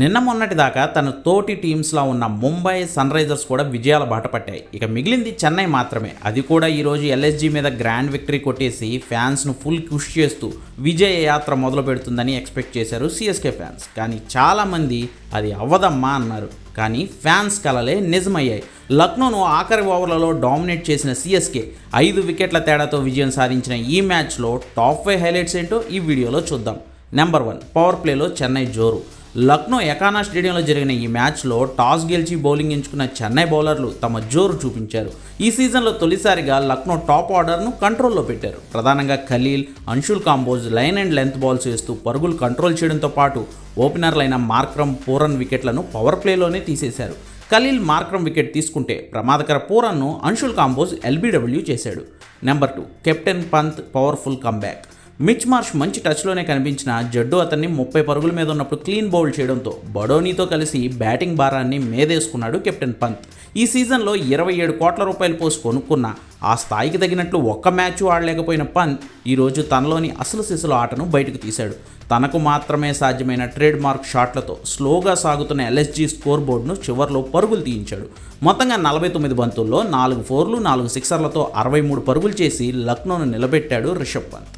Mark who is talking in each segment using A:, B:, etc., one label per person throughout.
A: నిన్న మొన్నటి దాకా తన తోటి టీమ్స్లో ఉన్న ముంబై సన్ రైజర్స్ కూడా విజయాల బాట పట్టాయి. ఇక మిగిలింది చెన్నై మాత్రమే. అది కూడా ఈరోజు ఎల్ఎస్జీ మీద గ్రాండ్ విక్టరీ కొట్టేసి ఫ్యాన్స్ను ఫుల్ కృషి చేస్తూ విజయ యాత్ర మొదలు పెడుతుందని ఎక్స్పెక్ట్ చేశారు సిఎస్కే ఫ్యాన్స్. కానీ చాలామంది అది అవ్వదమ్మా అన్నారు. కానీ ఫ్యాన్స్ కలలే నిజమయ్యాయి. లక్నోను ఆఖరి ఓవర్లలో డామినేట్ చేసిన సిఎస్కే ఐదు వికెట్ల తేడాతో విజయం సాధించిన ఈ మ్యాచ్లో టాప్ ఫైవ్ హైలైట్స్ ఏంటో ఈ వీడియోలో చూద్దాం. నెంబర్ వన్ పవర్ ప్లేలో చెన్నై జోరు. లక్నో ఎకానా స్టేడియంలో జరిగిన ఈ మ్యాచ్లో టాస్ గెలిచి బౌలింగ్ ఎంచుకున్న చెన్నై బౌలర్లు తమ జోరు చూపించారు. ఈ సీజన్లో తొలిసారిగా లక్నో టాప్ ఆర్డర్ను కంట్రోల్లో పెట్టారు. ప్రధానంగా Khaleel Anshul Kamboj line and length balls వేస్తూ పరుగులు కంట్రోల్ చేయడంతో పాటు ఓపెనర్లైన మార్క్రమ్ పూరన్ వికెట్లను పవర్ ప్లేలోనే తీసేశారు. ఖలీల్ మార్క్రమ్ వికెట్ తీసుకుంటే ప్రమాదకర పూరన్ను అంశుల్ కాంబోజ్ ఎల్బీడబ్ల్యూ చేశాడు. Number two captain Pant powerful comeback Mitch Marsh మంచి టచ్లోనే కనిపించిన జడ్డు అతన్ని ముప్పై పరుగుల మీద ఉన్నప్పుడు క్లీన్ బౌల్ చేయడంతో బడోనీతో కలిసి బ్యాటింగ్ భారాన్ని మేదేసుకున్నాడు కెప్టెన్ పంత్. ఈ సీజన్లో ఇరవై ఏడు కోట్ల రూపాయలు పోసి కొనుక్కున్న ఆ స్థాయికి తగినట్లు ఒక్క మ్యాచ్ ఆడలేకపోయిన పంత్ ఈరోజు తనలోని అసలు సిసలు ఆటను బయటకు తీశాడు. తనకు మాత్రమే సాధ్యమైన ట్రేడ్ మార్క్ షాట్లతో స్లోగా సాగుతున్న ఎల్ఎస్జీ స్కోర్ బోర్డును చివర్లో పరుగులు తీయించాడు. మొత్తంగా నలభై తొమ్మిది బంతుల్లో నాలుగు ఫోర్లు నాలుగు సిక్సర్లతో అరవై మూడు పరుగులు చేసి లక్నోను నిలబెట్టాడు Rishabh Pant.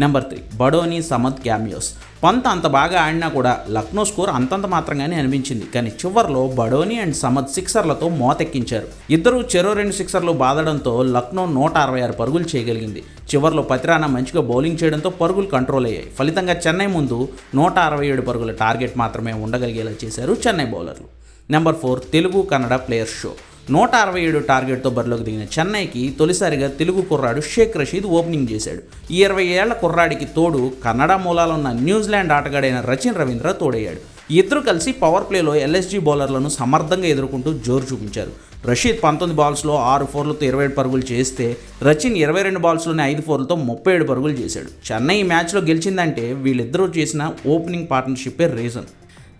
A: Number three Badoni Samad cameos Pant అంత బాగా ఆడినా కూడా లక్నో స్కోర్ అంతంత మాత్రంగానే అనిపించింది. కానీ చివర్లో బడోని అండ్ సమద్ సిక్సర్లతో మోతెక్కించారు. ఇద్దరు చెరో రెండు సిక్సర్లు బాదడంతో లక్నో నూట అరవై ఆరు పరుగులు చేయగలిగింది. చివర్లో పతిరానా మంచిగా బౌలింగ్ చేయడంతో పరుగులు కంట్రోల్ అయ్యాయి. ఫలితంగా చెన్నై ముందు నూట అరవై ఏడు పరుగుల టార్గెట్ మాత్రమే ఉండగలిగేలా చేశారు చెన్నై బౌలర్లు number four Telugu Kannada player show నూట అరవై ఏడు టార్గెట్తో బరిలోకి దిగిన చెన్నైకి తొలిసారిగా తెలుగు కుర్రాడు షేక్ రషీద్ ఓపెనింగ్ చేశాడు. ఈ ఇరవై ఏళ్ళ కుర్రాడికి తోడు కన్నడ మూలాలు ఉన్న న్యూజిలాండ్ ఆటగాడైన రచిన్ రవీంద్ర తోడయ్యాడు. ఇద్దరు కలిసి పవర్ ప్లేలో ఎల్ఎస్జీ బౌలర్లను సమర్థంగా ఎదుర్కొంటూ జోరు చూపించారు. రషీద్ పంతొమ్మిది బాల్స్లో ఆరు ఫోర్లతో ఇరవై ఏడు పరుగులు చేస్తే రచిన్ ఇరవై రెండు బాల్స్లోనే ఐదు ఫోర్లతో ముప్పై ఏడు పరుగులు చేశాడు. చెన్నై ఈ మ్యాచ్లో గెలిచిందంటే వీళ్ళిద్దరూ చేసిన opening పార్ట్నర్షిప్పే reason.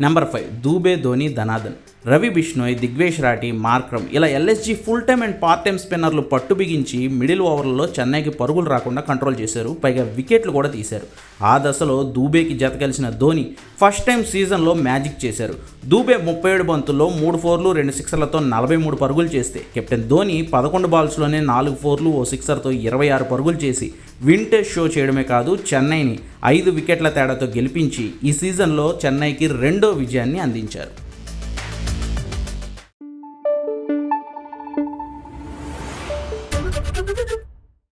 A: Number five Dube Dhoni ధనాదన్ Ravi Bishnoi Digvesh Rathi Markram ఇలా LSG full time and part time స్పిన్నర్లు పట్టు బిగించి మిడిల్ ఓవర్లలో చెన్నైకి పరుగులు రాకుండా కంట్రోల్ చేశారు. పైగా వికెట్లు కూడా తీశారు. ఆ దశలో దూబేకి జత కలిసిన ధోని ఫస్ట్ టైం సీజన్లో మ్యాజిక్ చేశారు. దూబే ముప్పై ఏడు బంతుల్లో మూడు ఫోర్లు రెండు సిక్సర్లతో నలభై మూడు పరుగులు చేస్తే కెప్టెన్ ధోని పదకొండు బాల్స్లోనే నాలుగు ఫోర్లు ఓ సిక్సర్తో ఇరవై ఆరు పరుగులు చేసి వింటేజ్ షో చేయడమే కాదు చెన్నైని ఐదు వికెట్ల తేడాతో గెలిపించి ఈ సీజన్లో చెన్నైకి రెండో విజయాన్ని అందించారు. Thank you.